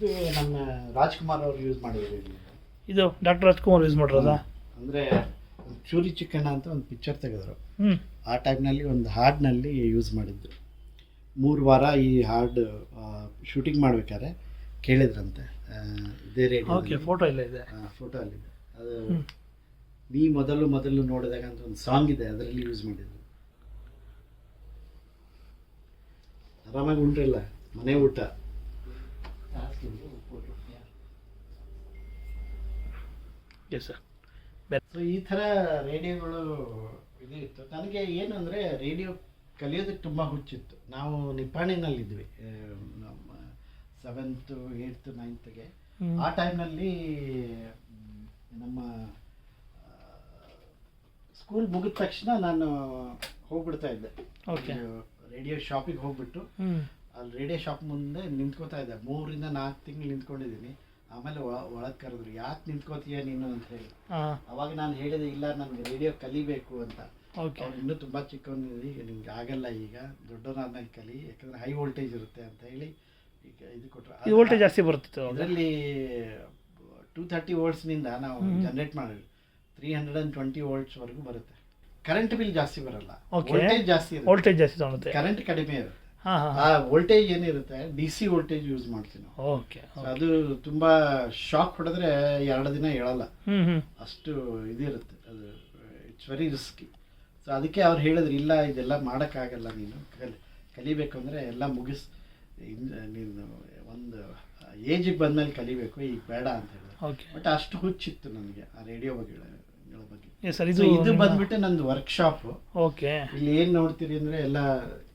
ಇದು ನಮ್ಮ ರಾಜ್ಕುಮಾರ್ ಅವರು ಯೂಸ್ ಮಾಡಿದ್ರು ಇದು. ಡಾಕ್ಟರ್ ರಾಜ್ಕುಮಾರ್ ಯೂಸ್ ಮಾಡಿರೋದಾ? ಅಂದ್ರೆ ಚೂರಿ ಚಿಕ್ಕಣ್ಣ ಅಂತ ಒಂದು ಪಿಕ್ಚರ್ ತೆಗೆದ್ರು. ಆ ಟೈಮ್ನಲ್ಲಿ ಒಂದು ಹಾಡ್ನಲ್ಲಿ ಯೂಸ್ ಮಾಡಿದ್ರು ಮೂರು ವಾರ ಈ ಹಾಡ್ ಶೂಟಿಂಗ್ ಮಾಡ್ಬೇಕಾದ್ರೆ ಕೇಳಿದ್ರಂತೆ. ಇದೇ ಓಕೆ ಫೋಟೋ ಇಲ್ಲ ಇದೆ. ಫೋಟೋ ಅಲ್ಲಿದೆ ಅದು. ನೀ ಮೊದಲು ಮೊದಲು ನೋಡಿದಾಗ ಅಂತ ಒಂದು ಸಾಂಗ್ ಇದೆ ಅದರಲ್ಲಿ ಯೂಸ್ ಮಾಡಿದ್ರು ಆರಾಮಾಗಿ ಉಂಟ್ರಲ್ಲ ಮನೆ ಊಟ. ಎಸ್ ಸರ್ ಸೊ ಈ ಥರ ರೇಡಿಯೋಗಳು ಇದು ಇತ್ತು. ನನಗೆ ಏನು ಅಂದರೆ ರೇಡಿಯೋ ಕಲಿಯೋದಕ್ಕೆ ತುಂಬ ಹುಚ್ಚಿತ್ತು. ನಾವು ನಿಪ್ಪಾಣಿನಲ್ಲಿದ್ವಿ ನಮ್ಮ ಸೆವೆಂತು ಏಯ್ತು ನೈನ್ತ್ಗೆ ಆ ಟೈಮ್ನಲ್ಲಿ ನಮ್ಮ ಸ್ಕೂಲ್ ಮುಗಿದ ತಕ್ಷಣ ನಾನು ಹೋಗ್ಬಿಡ್ತಾ ಇದ್ದೆ. ಓಕೆ ರೇಡಿಯೋ ಶಾಪಿಗೆ ಹೋಗ್ಬಿಟ್ಟು. ಅಲ್ಲಿ ರೇಡಿಯೋ ಶಾಪ್ ಮುಂದೆ ನಿಂತ್ಕೋತಾ ಇದ್ದೆ. ಮೂರಿಂದ ನಾಲ್ಕು ತಿಂಗಳು ನಿಂತ್ಕೊಂಡಿದ್ದೀನಿ. ಆಮೇಲೆ ಒಳಗೆ ಕರೆದ್ರು ಯಾಕೆ ನಿಂತ್ಕೋತೀಯ ನೀನು? ಅಂತ ಹೇಳಿ. ಅವಾಗ ನಾನು ಹೇಳಿದೆ ಇಲ್ಲ ನನ್ಗೆ ರೇಡಿಯೋ ಕಲಿಬೇಕು ಅಂತ. ಓಕೆ. ತುಂಬಾ ಇನ್ನೂ ತುಂಬ ಚಿಕ್ಕವನಿದೆ ನಿಮ್ಗೆ ಆಗಲ್ಲ ಈಗ. ದೊಡ್ಡವನಾದ್ಮೇಲೆ ಕಲಿ ಯಾಕಂದ್ರೆ ಹೈ ವೋಲ್ಟೇಜ್ ಇರುತ್ತೆ ಅಂತ ಹೇಳಿ ಈಗ ಇದು ಕೊಟ್ಟರು ವೋಲ್ಟೇಜ್ ಜಾಸ್ತಿ ಬರುತ್ತೆ ಅದರಲ್ಲಿ ಟೂ ತರ್ಟಿ ವೋಲ್ಟ್ಸ್ನಿಂದ ನಾವು ಜನರೇಟ್ ಮಾಡಿದ್ವಿ. ತ್ರೀ ಹಂಡ್ರೆಡ್ ಆ್ಯಂಡ್ ಟ್ವೆಂಟಿ ವೋಲ್ಟ್ಸ್ವರೆಗೂ ಬರುತ್ತೆ. ಕರೆಂಟ್ ಬಿಲ್ ಜಾಸ್ತಿ ಬರಲ್ಲ. ವೋಲ್ಟೇಜ್ ಜಾಸ್ತಿ ವೋಲ್ಟೇಜ್ ಜಾಸ್ತಿ ಕರೆಂಟ್ ಕಡಿಮೆ ಇರುತ್ತೆ. ಹಾಂ ಆ ವೋಲ್ಟೇಜ್ ಏನಿರುತ್ತೆ? ಡಿ ಸಿ ವೋಲ್ಟೇಜ್ ಯೂಸ್ ಮಾಡ್ತೀನಿ ನಾವು. ಓಕೆ ಅದು ತುಂಬಾ ಶಾಕ್ ಹೊಡೆದ್ರೆ ಎರಡು ದಿನ ಹೇಳಲ್ಲ ಅಷ್ಟು ಇದಿರುತ್ತೆ. ಅದು ಇಟ್ಸ್ ವೆರಿ ರಿಸ್ಕಿ ಸೊ ಅದಕ್ಕೆ ಅವ್ರು ಹೇಳಿದ್ರು ಇಲ್ಲ ಇದೆಲ್ಲ ಮಾಡೋಕ್ಕಾಗಲ್ಲ ನೀನು. ಕಲಿ ಕಲಿಬೇಕು ಅಂದರೆ ಎಲ್ಲ ಮುಗಿಸ್ ನೀನು ಒಂದು ಏಜಿಗೆ ಬಂದಮೇಲೆ ಕಲಿಬೇಕು. ಈಗ ಬೇಡ ಅಂತ ಹೇಳಿದ್ರು. ಓಕೆ ಬಟ್ ಅಷ್ಟು ಹುಚ್ಚಿತ್ತು ನನಗೆ ಆ ರೇಡಿಯೋ ಬಗ್ಗೆ ಬಗ್ಗೆ. ಇದು ಬಂದ್ಬಿಟ್ಟು ನಂದು ವರ್ಕ್ಶಾಪ್ ಓಕೆ ಇಲ್ಲಿ ಏನು ನೋಡ್ತೀರಿ ಅಂದರೆ ಎಲ್ಲ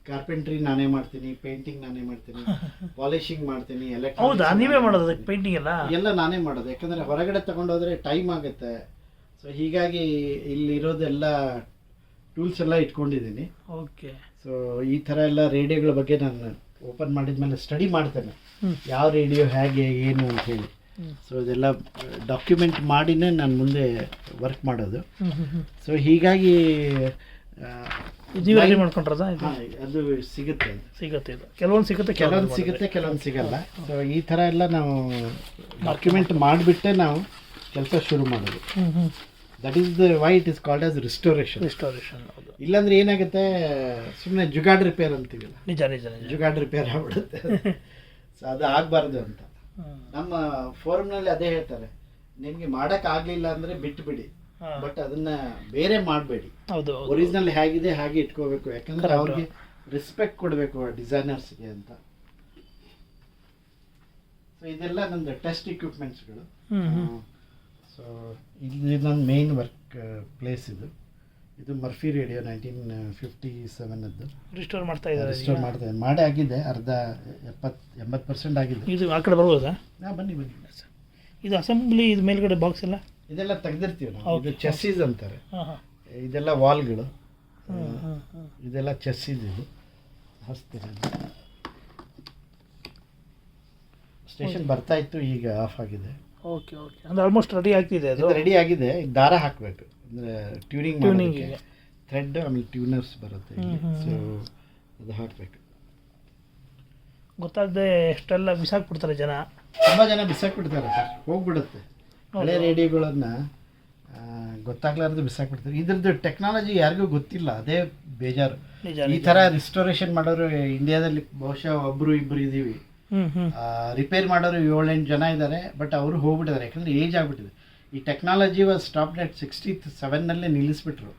ಕಾರ್ಪೆಂಟ್ರಿ ನಾನೇ ಮಾಡ್ತೀನಿ ಪೇಂಟಿಂಗ್ ನಾನೇ ಮಾಡ್ತೀನಿ ಪಾಲಿಶಿಂಗ್ ಮಾಡ್ತೀನಿ ಹೌದಾ? ನೀವೇ ಮಾಡೋದು ಪೇಂಟಿಂಗ್ ಎಲ್ಲ? ಎಲ್ಲ ನಾನೇ ಮಾಡೋದು. ಯಾಕಂದ್ರೆ ಹೊರಗಡೆ ತಗೊಂಡೋದ್ರೆ ಟೈಮ್ ಆಗುತ್ತೆ. ಸೊ ಹೀಗಾಗಿ ಇಲ್ಲಿರೋದೆಲ್ಲ ಟೂಲ್ಸ್ ಎಲ್ಲ ಇಟ್ಕೊಂಡಿದ್ದೀನಿ. ಓಕೆ ಸೊ ಈ ಥರ ಎಲ್ಲ ರೇಡಿಯೋಗಳ ಬಗ್ಗೆ ನಾನು ಓಪನ್ ಮಾಡಿದ್ಮೇಲೆ ಸ್ಟಡಿ ಮಾಡ್ತೇನೆ. ಯಾವ ರೇಡಿಯೋ ಹೇಗೆ ಏನು ಅಂತ ಹೇಳಿ. ಸೊ ಇದೆಲ್ಲ ಡಾಕ್ಯುಮೆಂಟ್ ಮಾಡಿನೇ ನಾನು ಮುಂದೆ ವರ್ಕ್ ಮಾಡೋದು. ಸೊ ಹೀಗಾಗಿ ನೀವು ರೆಡಿ ಮಾಡ್ಕೊಂಡ್ರದ? ಇದು ಅದು ಸಿಗುತ್ತೆ. ಸಿಗುತ್ತೆ ಇದು. ಕೆಲವೊಂದು ಸಿಗುತ್ತೆ ಕೆಲವೊಂದು ಸಿಗುತ್ತೆ ಕೆಲವೊಂದು ಸಿಗಲ್ಲ. ಸೊ ಈ ಥರ ಎಲ್ಲ ನಾವು ಡಾಕ್ಯುಮೆಂಟ್ ಮಾಡಿಬಿಟ್ಟೆ ನಾವು ಕೆಲಸ ಶುರು ಮಾಡೋದು. ಹ್ಞೂ ಹ್ಞೂ that is the why it is called as restoration restoration ಹೌದು. ಇಲ್ಲಾಂದ್ರೆ ಏನಾಗುತ್ತೆ ಸುಮ್ಮನೆ ಜುಗಾಡ್ ರಿಪೇರ್ ಅಂತೀವಿಲ್ಲ? ನಿಜ ನಿಜ ನಿಜ. ಜುಗಾಡ್ ರಿಪೇರ್ ಆಗ್ಬಿಡುತ್ತೆ. ಸೊ ಅದು ಆಗಬಾರ್ದು ಅಂತ. ನಮ್ಮ ಫೋರಮ್ನಲ್ಲಿ ಅದೇ ಹೇಳ್ತಾರೆ. ನಿಮಗೆ ಮಾಡೋಕ್ಕಾಗಲಿಲ್ಲ ಅಂದರೆ ಅಂದ್ರೆ ಬಿಟ್ಬಿಡಿ. ಬಟ್ ಅದನ್ನ ಬೇರೆ ಮಾಡಬೇಡಿ. ಹೌದು. ಒರಿಜಿನಲ್ ಹೇಗಿದೆ ಹಾಗೆ ಇಟ್ಕೋಬೇಕು. ಯಾಕಂದ್ರೆ. ಅವ್ರಿಗೆ ರೆಸ್ಪೆಕ್ಟ್ ಕೊಡಬೇಕು ಡಿಸೈನರ್ಸ್ಗೆ ಅಂತ. ಸೊ ಇದೆಲ್ಲ ನಂದು ಟೆಸ್ಟ್ ಇಕ್ವಿಪ್ಮೆಂಟ್ಸ್ಗಳು ಸೊ ಇಲ್ಲಿ ನನ್ನ ಮೇನ್ ವರ್ಕ್ ಪ್ಲೇಸ್ ಇದು. ಇದು ಮರ್ಫಿ ರೇಡಿಯೋ ನೈನ್ಟೀನ್ ಫಿಫ್ಟಿ ಸೆವೆನದ್ದು ರಿಸ್ಟೋರ್ ಮಾಡ್ತಾ ಇದ್ದಾರೆ ರಿಸ್ಟೋರ್ ಮಾಡ್ತಾ ಮಾಡಿ ಆಗಿದೆ ಅರ್ಧ ಎಪ್ಪತ್ತು ಎಂಬತ್ತು ಪರ್ಸೆಂಟ್ ಆಗಿದೆ. ಇದು ಆ ಕಡೆ ಬರ್ಬೋದಾ ಹಾಂ ಬನ್ನಿ ಬನ್ನಿ. ಇದು ಅಸೆಂಬ್ಲಿ ಇದು ಮೇಲ್ಗಡೆ ಬಾಕ್ಸ್ ಎಲ್ಲ? ಇದೆಲ್ಲ ತೆಗ್ದಿರ್ತೀವಿ ನಾವು. ಇದು. ಚೆಸ್ಸೀಸ್ ಅಂತಾರೆ. ಇದೆಲ್ಲ ವಾಲ್ಗಳು. ಇದೆಲ್ಲ ಚೆಸ್ಸೀಸ್ ಇದು. ಹಚ್ತೀರಿ ಸ್ಟೇಷನ್ ಬರ್ತಾ ಇತ್ತು ಈಗ ಆಫ್ ಆಗಿದೆ. ಓಕೆ ಓಕೆ ಅಂದ್ರೆ ಆಲ್ಮೋಸ್ಟ್ ರೆಡಿ ಆಗ್ತಿದೆ ಅದು? ರೆಡಿ ಆಗಿದೆ. ಈಗ ದಾರ ಹಾಕಬೇಕು. ಅಂದರೆ ಟ್ಯೂನಿಂಗ್ ಟ್ಯೂನಿಂಗ್. ಥ್ರೆಡ್ ಆಮೇಲೆ ಟ್ಯೂನರ್ಸ್ ಬರುತ್ತೆ ಸೊ. ಅದು ಹಾಕಬೇಕು. ಗೊತ್ತಾಗದೆ ಎಷ್ಟೆಲ್ಲ ಬಿಸಾಕ್ಬಿಡ್ತಾರೆ ಜನ. ತುಂಬ ಜನ ಬಿಸಾಕ್ಬಿಡ್ತಾರೆ ಸರ್. ಹೋಗ್ಬಿಡುತ್ತೆ. ಹಳೆ ರೇಡಿಯೋಗಳನ್ನ ಗೊತ್ತಾಗ್ಲಾರ್ದು ಬಿಸಾಕ್ಬಿಡ್ತಾರೆ. ಇದ್ರದ್ದು ಟೆಕ್ನಾಲಜಿ ಯಾರಿಗೂ ಗೊತ್ತಿಲ್ಲ ಅದೇ ಬೇಜಾರು. ಈ ತರ ರಿಸ್ಟೋರೇಷನ್ ಮಾಡೋರು ಇಂಡಿಯಾದಲ್ಲಿ ಬಹುಶಃ ಒಬ್ರು ಇಬ್ರು ಇದೀವಿ. ರಿಪೇರ್ ಮಾಡೋರು ಏಳೆಂಟು ಜನ ಇದ್ದಾರೆ ಬಟ್ ಅವರು ಹೋಗ್ಬಿಟ್ಟಿದ್ದಾರೆ. ಯಾಕಂದ್ರೆ ಏಜ್ ಆಗ್ಬಿಟ್ಟಿದೆ. ಈ technology was stop at sixty ಸೆವೆನ್ನಲ್ಲೇ ನಿಲ್ಲಿಸ್ಬಿಟ್ರು.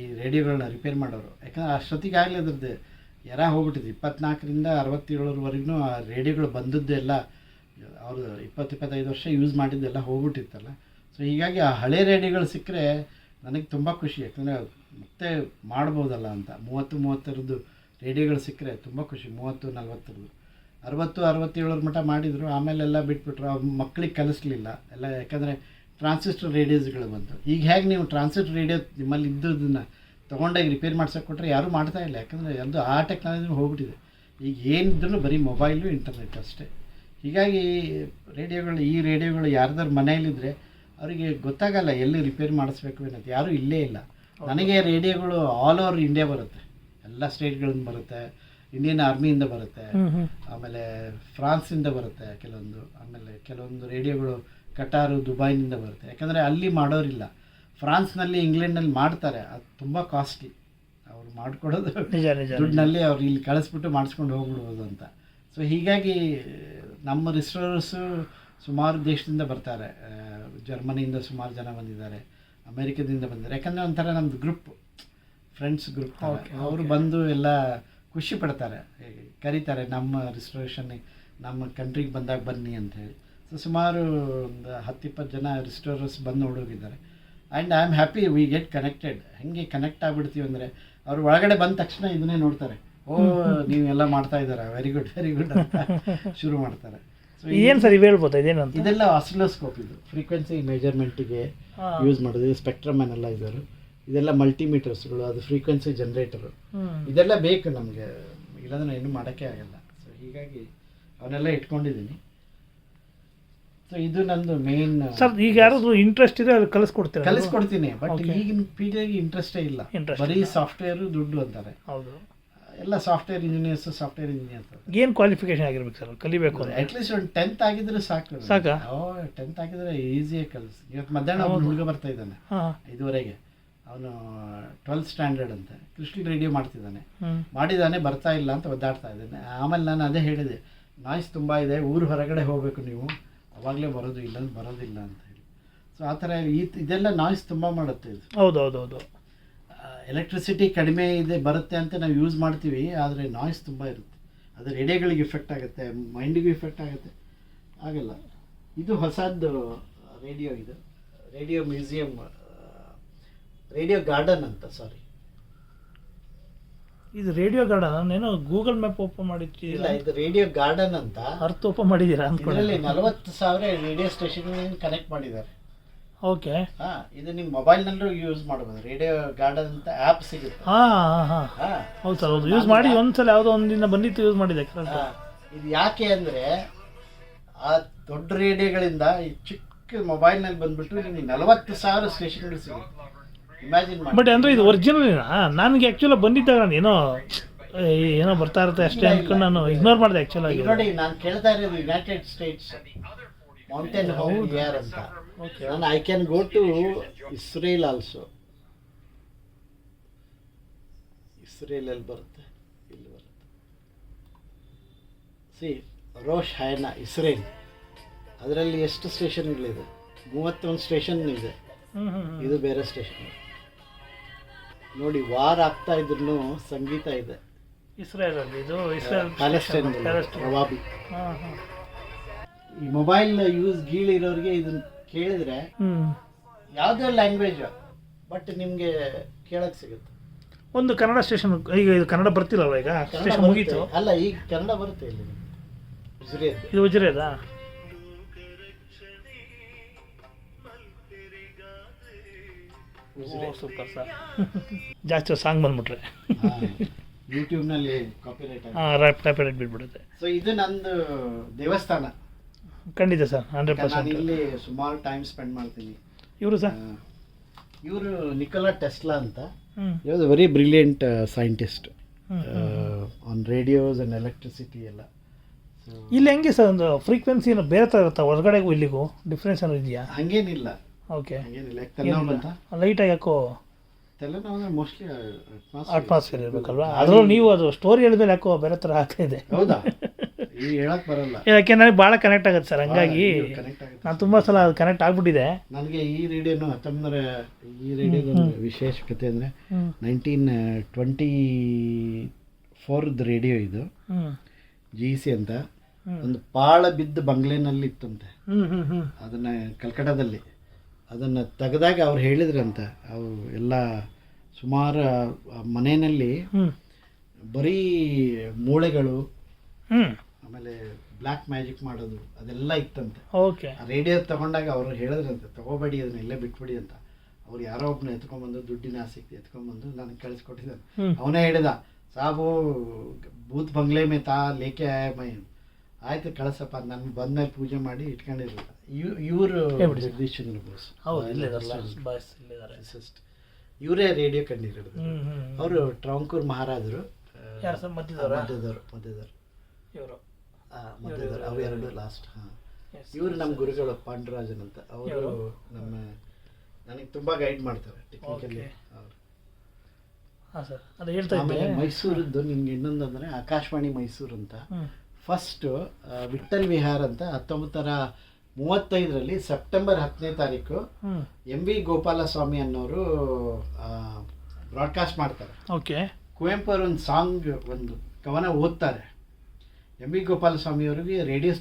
ಈ ರೇಡಿಯೋಗಳನ್ನ ರಿಪೇರ್ ಮಾಡೋರು. ಯಾಕಂದ್ರೆ ಆಗ್ಲಿ ಅದ್ರದ್ದು ಯಾರ ಹೋಗ್ಬಿಟ್ಟಿದೆ ಇಪ್ಪತ್ನಾಲ್ಕರಿಂದ ಅರವತ್ತೇಳರವರೆಗೂ ಆ ರೇಡಿಯೋಗಳು ಬಂದದ್ದೆಲ್ಲ ಅವರು ಇಪ್ಪತ್ತು ಇಪ್ಪತ್ತೈದು ವರ್ಷ ಯೂಸ್ ಮಾಡಿದ್ದೆಲ್ಲ ಹೋಗ್ಬಿಟ್ಟಿತ್ತಲ್ಲ. ಸೊ ಹೀಗಾಗಿ ಆ ಹಳೆ ರೇಡಿಯೋಗಳು ಸಿಕ್ಕರೆ ನನಗೆ ತುಂಬ ಖುಷಿ. ಯಾಕಂದರೆ ಮತ್ತೆ ಮಾಡ್ಬೋದಲ್ಲ ಅಂತ. ಮೂವತ್ತು ಮೂವತ್ತರದ್ದು ರೇಡಿಯೋಗಳು ಸಿಕ್ಕರೆ ತುಂಬ ಖುಷಿ. ಮೂವತ್ತು, ನಲ್ವತ್ತರದ್ದು. ಅರವತ್ತು, ಅರವತ್ತೇಳರ ಮಟ್ಟ ಮಾಡಿದರು ಆಮೇಲೆಲ್ಲ ಬಿಟ್ಬಿಟ್ರು. ಮಕ್ಕಳಿಗೆ ಕಲಿಸ್ಲಿಲ್ಲ. ಎಲ್ಲ ಯಾಕಂದರೆ ಟ್ರಾನ್ಸಿಸ್ಟರ್ ರೇಡಿಯೋಸ್ಗಳು ಬಂತು. ಈಗ ಹೇಗೆ ನೀವು ಟ್ರಾನ್ಸಿಸ್ಟರ್ ರೇಡಿಯೋ ನಿಮ್ಮಲ್ಲಿ ಇದ್ದದನ್ನು ತೊಗೊಂಡೋಗಿ ರಿಪೇರ್ ಮಾಡ್ಸೋಕೆ ಕೊಟ್ಟರೆ ಯಾರೂ ಮಾಡ್ತಾ ಇಲ್ಲ. ಯಾಕಂದರೆ ಅದು ಆ ಟೆಕ್ನಾಲಜಿ ಹೋಗ್ಬಿಟ್ಟಿದೆ. ಈಗ ಏನಿದ್ರು ಬರೀ ಮೊಬೈಲು ಇಂಟರ್ನೆಟ್ ಅಷ್ಟೇ. ಹೀಗಾಗಿ ರೇಡಿಯೋಗಳು ಈ ರೇಡಿಯೋಗಳು ಯಾರ್ದಾರು ಮನೆಯಲ್ಲಿದ್ದರೆ ಅವರಿಗೆ ಗೊತ್ತಾಗಲ್ಲ ಎಲ್ಲಿ ರಿಪೇರಿ ಮಾಡಿಸ್ಬೇಕು ಅನ್ನೋದು. ಯಾರೂ ಇಲ್ಲೇ ಇಲ್ಲ. ನನಗೆ ರೇಡಿಯೋಗಳು ಆಲ್ ಓವರ್ ಇಂಡಿಯಾ ಬರುತ್ತೆ. ಎಲ್ಲ ಸ್ಟೇಟ್ಗಳಿಂದ ಬರುತ್ತೆ. ಇಂಡಿಯನ್ ಆರ್ಮಿಯಿಂದ ಬರುತ್ತೆ. ಆಮೇಲೆ ಫ್ರಾನ್ಸಿಂದ ಬರುತ್ತೆ ಕೆಲವೊಂದು. ಆಮೇಲೆ ಕೆಲವೊಂದು ರೇಡಿಯೋಗಳು ಕಟಾರು ದುಬೈನಿಂದ ಬರುತ್ತೆ. ಯಾಕಂದರೆ ಅಲ್ಲಿ ಮಾಡೋರಿಲ್ಲ. ಫ್ರಾನ್ಸ್ನಲ್ಲಿ ಇಂಗ್ಲೆಂಡ್ನಲ್ಲಿ ಮಾಡ್ತಾರೆ. ಅದು ತುಂಬ ಕಾಸ್ಟ್ಲಿ ಅವ್ರು ಮಾಡಿಕೊಡೋದು ದುಡ್ಡಿನಲ್ಲಿ ಅವ್ರು ಇಲ್ಲಿ ಕಳಿಸ್ಬಿಟ್ಟು ಮಾಡಿಸ್ಕೊಂಡು ಹೋಗ್ಬಿಡ್ಬೋದು ಅಂತ. ಸೊ ಹೀಗಾಗಿ ನಮ್ಮ ರಿಸರ್ವರ್ಸು ಸುಮಾರು ದೇಶದಿಂದ ಬರ್ತಾರೆ. ಜರ್ಮನಿಯಿಂದ ಸುಮಾರು ಜನ ಬಂದಿದ್ದಾರೆ. ಅಮೇರಿಕದಿಂದ ಬಂದಿದ್ದಾರೆ. ಯಾಕಂದರೆ ಒಂಥರ ನಮ್ಮದು ಗ್ರೂಪ್ ಫ್ರೆಂಡ್ಸ್ ಗ್ರೂಪ್ ಅವರು ಬಂದು ಎಲ್ಲ ಖುಷಿ ಪಡ್ತಾರೆ. ಕರೀತಾರೆ ನಮ್ಮ ರಿಸರ್ವೇಷನ್ ನಮ್ಮ ಕಂಟ್ರಿಗೆ ಬಂದಾಗ ಬನ್ನಿ ಅಂತ ಹೇಳಿ. ಸೊ ಸುಮಾರು ಒಂದು ಹತ್ತಿಪ್ಪತ್ತು ಜನ ರಿಸ್ಟೋರರ್ಸ್ ಬಂದು ನೋಡೋಗಿದ್ದಾರೆ and I am happy we get connected ಹೆಂಗೆ ಕನೆಕ್ಟ್ ಆಗ್ಬಿಡ್ತೀವಿ ಅಂದರೆ ಅವರು ಒಳಗಡೆ ಬಂದ ತಕ್ಷಣ ಇದನ್ನೇ ನೋಡ್ತಾರೆ. ಓ ನೀವೆಲ್ಲ ಮಾಡ್ತಾ ಇದ್ದಾರೆ? ವೆರಿ ಗುಡ್ ವೆರಿ ಗುಡ್ ಅಂತ ಶುರು ಮಾಡ್ತಾರೆ. ಏನು ಸರ್ ಇವು ಹೇಳ್ಬೋದು ಇದೇನು ಅಂತ ಇದೆಲ್ಲ ಆಸಿಲೋಸ್ಕೋಪ್ ಇದು. ಫ್ರೀಕ್ವೆನ್ಸಿ ಮೆಜರ್ಮೆಂಟಿಗೆ. ಯೂಸ್ ಮಾಡೋದು. ಸ್ಪೆಕ್ಟ್ರಮ್ ಅನಲೈಸರು ಇದೆಲ್ಲ ಮಲ್ಟಿಮೀಟರ್ಸ್ಗಳು ಅದು ಫ್ರೀಕ್ವೆನ್ಸಿ ಜನರೇಟರ್ ಇದೆಲ್ಲ ಬೇಕು ನಮಗೆ. ಇಲ್ಲಾಂದ್ರೆ ಏನು ಮಾಡೋಕ್ಕೆ ಆಗಲ್ಲ. ಸೊ ಹೀಗಾಗಿ ಅವನ್ನೆಲ್ಲ ಇಟ್ಕೊಂಡಿದ್ದೀನಿ. ಸೊ ಇದು ನಂದು ಮೇನ್ ಸರ್ ಈಗ ಯಾರಾದ್ರು ಇಂಟ್ರೆಸ್ಟ್ ಇದೆ ಅದು ಕಲಿಸ್ಕೊಡ್ತೀನಿ ಕಲಿಸ್ಕೊಡ್ತೀನಿ ಬಟ್. ಈಗಿನ ಪೀಡಿಯಾಗಿ ಇಂಟ್ರೆಸ್ಟೇ ಇಲ್ಲ. ಬರೀ. ಸಾಫ್ಟ್ವೇರು ದುಡ್ಡು ಅಂತಾರೆ. ಹೌದು. ಎಲ್ಲ ಸಾಫ್ಟ್ವೇರ್ ಇಂಜಿನಿಯರ್ಸ್ ಸಾಫ್ಟ್ವೇರ್ ಇಂಜಿನಿಯರ್ಸ್ ಏನು ಕ್ವಾಲಿಫಿಕೇಶನ್ ಆಗಿರ್ಬೇಕು ಸರ್ ಕಲಿಬೇಕು ಅಂದ್ರೆ ಅಟ್ಲೀಸ್ಟ್ ಒಂದು ಟೆಂತ್ ಆಗಿದ್ರೆ ಸಾಕು. ಸಾಕಾ? ಓ ಟೆಂತ್ ಆಗಿದ್ರೆ ಈಸಿಯಾಗಿ ಕಲಿಸ್. ಇವತ್ತು ಮಧ್ಯಾಹ್ನ ಒಬ್ಬ ಹುಡುಗ ಬರ್ತಾ ಇದ್ದಾನೆ. ಇದುವರೆಗೆ ಅವನು ಟ್ವೆಲ್ತ್ ಸ್ಟ್ಯಾಂಡರ್ಡ್ ಅಂತ. ಕೃಷ್ಣ ರೇಡಿಯೋ ಮಾಡ್ತಿದ್ದಾನೆ. ಮಾಡಿದ್ದಾನೆ ಬರ್ತಾ ಇಲ್ಲ ಅಂತ ಒದ್ದಾಡ್ತಾ ಇದ್ದಾನೆ. ಆಮೇಲೆ ನಾನು ಅದೇ ಹೇಳಿದೆ ನಾಯ್ಸ್ ತುಂಬ ಇದೆ ಊರು ಹೊರಗಡೆ ಹೋಗಬೇಕು ನೀವು. ಅವಾಗಲೇ ಬರೋದು ಇಲ್ಲ ಬರೋದಿಲ್ಲ ಅಂತ ಹೇಳಿ. ಸೊ ಆ ಥರ ಈ ಇದೆಲ್ಲ ನಾಯ್ಸ್ ತುಂಬ ಮಾಡುತ್ತೆ ಇದು. ಹೌದು ಹೌದು ಹೌದು. ಎಲೆಕ್ಟ್ರಿಸಿಟಿ ಕಡಿಮೆ ಇದೆ ಬರುತ್ತೆ ಅಂತ ನಾವು ಯೂಸ್ ಮಾಡ್ತೀವಿ ಆದರೆ ನಾಯ್ಸ್ ತುಂಬ ಇರುತ್ತೆ. ಅದು ರೇಡಿಯೋಗಳಿಗೆ ಇಫೆಕ್ಟ್ ಆಗುತ್ತೆ ಮೈಂಡಿಗೂ ಇಫೆಕ್ಟ್ ಆಗುತ್ತೆ. ಆಗಲ್ಲ ಇದು ಹೊಸದ್ದು ರೇಡಿಯೋ ಇದು. ರೇಡಿಯೋ ಮ್ಯೂಸಿಯಂ ರೇಡಿಯೋ ಗಾರ್ಡನ್ ಅಂತ ಸಾರಿ ಇದು ರೇಡಿಯೋ ಗಾರ್ಡನ್ ನಾನೇನೋ ಗೂಗಲ್ ಮ್ಯಾಪ್ ಓಪನ್ ಇಲ್ಲ ಮಾಡಿದ್ದೀರಾ ಇದು ರೇಡಿಯೋ ಗಾರ್ಡನ್ ಅಂತ. ಅರ್ಥ ಓಪನ್ ಮಾಡಿದ್ದೀರಾ ಅಂತ ನಲವತ್ತು ಸಾವಿರ ರೇಡಿಯೋ ಸ್ಟೇಷನ್ ಕನೆಕ್ಟ್ ಮಾಡಿದ್ದಾರೆ. ಓಕೆ ಹಾ ಇದು ನಿಮ್ಮ ಮೊಬೈಲ್ನಲ್ಲೂ ಯೂಸ್ ಮಾಡ್ಬೋದು. ರೇಡಿಯೋ ಗಾರ್ಡನ್ ಅಂತ ಆ್ಯಪ್ ಸಿಗುತ್ತೆ. ಹಾಂ ಹಾಂ ಹಾಂ. ಹಾ. ಹೌದು ಸರ್ ಹೌದು. ಯೂಸ್ ಮಾಡಿ ಒಂದ್ಸಲ ಯಾವುದೋ ಒಂದಿನ ಬಂದಿತ್ತು ಯೂಸ್ ಮಾಡಿದೆ. ಕರೆಕ್ಟ್ ಹಾ, ಇದು ಯಾಕೆ ಅಂದರೆ ಆ ದೊಡ್ಡ ರೇಡಿಯೋಗಳಿಂದ ಈ ಚಿಕ್ಕ ಮೊಬೈಲ್ನಲ್ಲಿ ಬಂದ್ಬಿಟ್ಟು ನಿಮಗೆ ನಲವತ್ತು ಸಾವಿರ ಸ್ಟೇಷನ್ಗಳು ಸಿಗುತ್ತೆ. ಇಮ್ಯಾಜಿನ್ ಮಾಡಿ. ಬಟ್ ಅಂದ್ರೆ ಇದು ಒರಿಜಿನಲಿನಾ ನನಗೆ ಆ್ಯಕ್ಚುಲಾಗಿ ಬಂದಿದ್ದಾಗ ನಾನು ಏನೋ ಏ, ಏನೋ ಬರ್ತಾ ಇರುತ್ತೆ ಅಷ್ಟೇ ಅಂದ್ಕೊಂಡು ನಾನು ಇಗ್ನೋರ್ ಮಾಡಿದೆ ಆ್ಯಕ್ಚುಲಾಗಿ ಈಗ ನೋಡಿ ನಾನು ಕೇಳ್ತಾ ಇರೋದು ಯುನೈಟೆಡ್ ಸ್ಟೇಟ್ಸ್ ಮೌಂಟೇನ್ ಏರ್ ಅಂತ. ನಾನು I can go to Israel also ಇಸ್ರೇಲಲ್ಲಿ ಬರುತ್ತೆ ಇಲ್ಲಿ ಬರುತ್ತೆ. ಸಿ ರೋಷ್ ಹೈನಾ ಇಸ್ರೇಲ್ ಅದರಲ್ಲಿ ಎಷ್ಟು ಸ್ಟೇಷನ್ಗಳಿದೆ? ಮೂವತ್ತೊಂದು ಸ್ಟೇಷನ್ ಇದೆ ಇದು ಬೇರೆ ಸ್ಟೇಷನ್. ನೋಡಿ ವಾರ್ ಆಗ್ತಾ ಇದ್ರು ಸಂಗೀತ ಇದೆ. ಇಸ್ರೇಲಲ್ಲಿ ಇದು ಇಸ್ರೇಲ್ ಪ್ಯಾಲೆಸ್ಟೈನ್. ರವಾಬಿ. ಈ ಮೊಬೈಲ್ ಯೂಸ್ ಗೀಳಿರೋರಿಗೆ ಇದನ್ನ ಕೇಳಿದ್ರೆ ಯಾವುದೇ ಲ್ಯಾಂಗ್ವೇಜ್ ಬಟ್ ನಿಮಗೆ ಕೇಳಕ್ ಸಿಗುತ್ತೆ. ಒಂದು ಕನ್ನಡ ಸ್ಟೇಷನ್ ಈಗ ಇದು ಕನ್ನಡ ಬರ್ತಿಲ್ಲ ಈಗ? ಸ್ಟೇಷನ್. ಮುಗೀತು. ಅಲ್ಲ ಈಗ ಕನ್ನಡ ಬರುತ್ತೆ ಇಲ್ಲಿ ಗುಜರಾತ್ ಇದು ಉಜ್ರೇದ ಸೂಪರ್ ಸರ್. ಜಾಸ್ತಿ ಸಾಂಗ್ ಬಂದ್ಬಿಟ್ರೆ. ಯೂಟ್ಯೂಬ್ನಲ್ಲಿ ಕಾಪಿರೈಟ್ ಹಾಂ ರೈಟ್ ಕಾಪಿರೈಟ್ ಬಿಟ್ಬಿಡುತ್ತೆ. ಸೊ ಇದು ನಂದು ದೇವಸ್ಥಾನ. ಖಂಡಿತ ಸರ್ ಹಂಡ್ರೆಡ್ ನಾನು ಪರ್ಸೆಂಟ್ ಇಲ್ಲಿ ಸುಮಾರು ಟೈಮ್ ಸ್ಪೆಂಡ್ ಮಾಡ್ತೀನಿ. ಇವರು ಸರ್? ಇವರು ನಿಕೋಲಾ ಟೆಸ್ಲಾ ಅಂತ. ಹ್ಞೂ very brilliant scientist on radios and electricity ಎಲ್ಲ. ಸೊ ಇಲ್ಲಿ ಹೆಂಗೆ ಸರ್ ಒಂದು ಫ್ರೀಕ್ವೆನ್ಸಿ ಬೇರೆ ಥರ ಇರುತ್ತಾ? ಹೊರಗಡೆಗೂ ಇಲ್ಲಿಗೂ ಡಿಫ್ರೆನ್ಸ್ ಏನೋ ಇದೆಯಾ? ಹಂಗೇನಿಲ್ಲ. ಓಕೆ ಹಂಗೇನಿಲ್ಲ ಯಾಕೆ ತಲೆನೋವು ಬಂತ? ಲೈಟಾಗಿ ಯಾಕೋ? ತಲೆನೋವು ಅಂದ್ರೆ ಮೋಸ್ಟ್ಲಿ ಅಟ್ಮಾಸ್ಫಿಯರ್ ಇರಬೇಕಲ್ವಾ? ಅದರಲ್ಲೂ ನೀವು ಅದು ಸ್ಟೋರಿ ಹೇಳಿದ್ಮೇಲೆ ಯಾಕೋ ಬೇರೆ ಥರ ಆಗ್ತಾ ಇದೆ. ಹೌದಾ? ಈಗ ಹೇಳಕ್ ಬರಲ್ಲ. ಯಾಕೆ ನನಗೆ ಭಾಳ ಕನೆಕ್ಟ್ ಆಗುತ್ತೆ ಸರ್ ಹಂಗಾಗಿ ಕನೆಕ್ಟ್ ಆಗುತ್ತೆ ನಾನು ತುಂಬ ಸಲ ಅದು ಕನೆಕ್ಟ್ ಆಗ್ಬಿಟ್ಟಿದೆ. ನನಗೆ ಈ ರೇಡಿಯೋನು ಹತ್ತೊಂಬತ್ತರ ಈ ರೇಡಿಯೋದ ವಿಶೇಷತೆ ಅಂದರೆ ನೈನ್ಟೀನ್ ಟ್ವೆಂಟಿ ಫೋರ್ದ ರೇಡಿಯೋ ಇದು. ಜಿ ಸಿ ಅಂತ. ಒಂದು ಪಾಳ ಬಿದ್ದ ಬಂಗ್ಲೆನಲ್ಲಿ ಇತ್ತಂತೆ ಅದನ್ನ ಕಲ್ಕಟಾದಲ್ಲಿ. ಅದನ್ನು ತೆಗೆದಾಗ ಅವ್ರು ಹೇಳಿದ್ರಂತ. ಅವು ಎಲ್ಲ ಸುಮಾರು ಮನೆಯಲ್ಲಿ ಬರೀ ಮೂಳೆಗಳು ಆಮೇಲೆ ಬ್ಲ್ಯಾಕ್ ಮ್ಯಾಜಿಕ್ ಮಾಡೋದು ಅದೆಲ್ಲ ಇತ್ತಂತೆ. ಓಕೆ. ರೇಡಿಯೋ ತಗೊಂಡಾಗ ಅವರು ಹೇಳಿದ್ರಂತೆ ತಗೋಬೇಡಿ ಅದನ್ನ ಇಲ್ಲೇ ಬಿಟ್ಬಿಡಿ ಅಂತ. ಅವ್ರು ಯಾರೋ ಒಬ್ಬನ ಎತ್ಕೊಂಡ್ಬಂದು ದುಡ್ಡಿನ ಆಸಕ್ತಿ ಎತ್ಕೊಂಡ್ಬಂದು ನನಗೆ ಕಳಿಸ್ಕೊಟ್ಟಿದ್ದಾನೆ. ಅವನೇ ಹೇಳಿದ ಸಾಬು ಬೂತ್ ಬಂಗ್ಲೆ ಮೇ ತಾ ಲೇಕೆ ಆಯ ಮೈ ಆಯ್ತು ಕಳಿಸಪ್ಪ ನಾನು ಬಂದ್ಮೇಲೆ ಪೂಜೆ ಮಾಡಿ ಇಟ್ಕೊಂಡಿರಲಿಲ್ಲ ಇವರು ಜಗದೀಶ್ ಚಂದ್ರ ಬೋಸ್. ಇವರೇ ರೇಡಿಯೋ ಕಂಡಿರೋದು. ಅವರು ಟ್ರಾಂಕೂರ್ ಮಹಾರಾಜರು. ಮಧ್ಯದವರು ಮಧ್ಯದವರು. ಇವರು. ಮಧ್ಯದವರು ಅವು ಎರಡು ಲಾಸ್ಟ್ ಹಾಂ. ಇವರು ನಮ್ಮ ಗುರುಗಳು ಪಾಂಡುರಾಜನ್ ಅಂತ. ಅವರು ನಮ್ಮ ನನಗೆ ತುಂಬಾ ಗೈಡ್ ಮಾಡ್ತಾರೆ ಟೆಕ್ನಿಕಲಿ ಅವರು. ಹಾಂ ಸರ್ ಅದು ಹೇಳ್ತಾ ಇದ್ದೆ. ಆಮೇಲೆ ಮೈಸೂರದ್ದು ನಿಮ್ಗೆ ಇನ್ನೊಂದು ಅಂದರೆ ಆಕಾಶವಾಣಿ ಮೈಸೂರು ಅಂತ. ಫಸ್ಟ್ ವಿಠಲ್ ವಿಹಾರ್ ಅಂತ ಹತ್ತೊಂಬತ್ತರ ಮೂವತ್ತೈದರಲ್ಲಿ ಸೆಪ್ಟೆಂಬರ್ ಹತ್ತನೇ ತಾರೀಕು ಎಂ ವಿ ಗೋಪಾಲಸ್ವಾಮಿ ಅನ್ನೋರು ಬ್ರಾಡ್ಕಾಸ್ಟ್ ಮಾಡ್ತಾರೆ. ಓಕೆ ಕುವೆಂಪು ಅವರು ಒಂದು ಸಾಂಗ್ ಒಂದು ಕವನ ಓದ್ತಾರೆ. ಎಂ ವಿ ಗೋಪಾಲಸ್ವಾಮಿ ಅವರಿಗೆ ರೇಡಿಯೋ ಸ್ಟೇ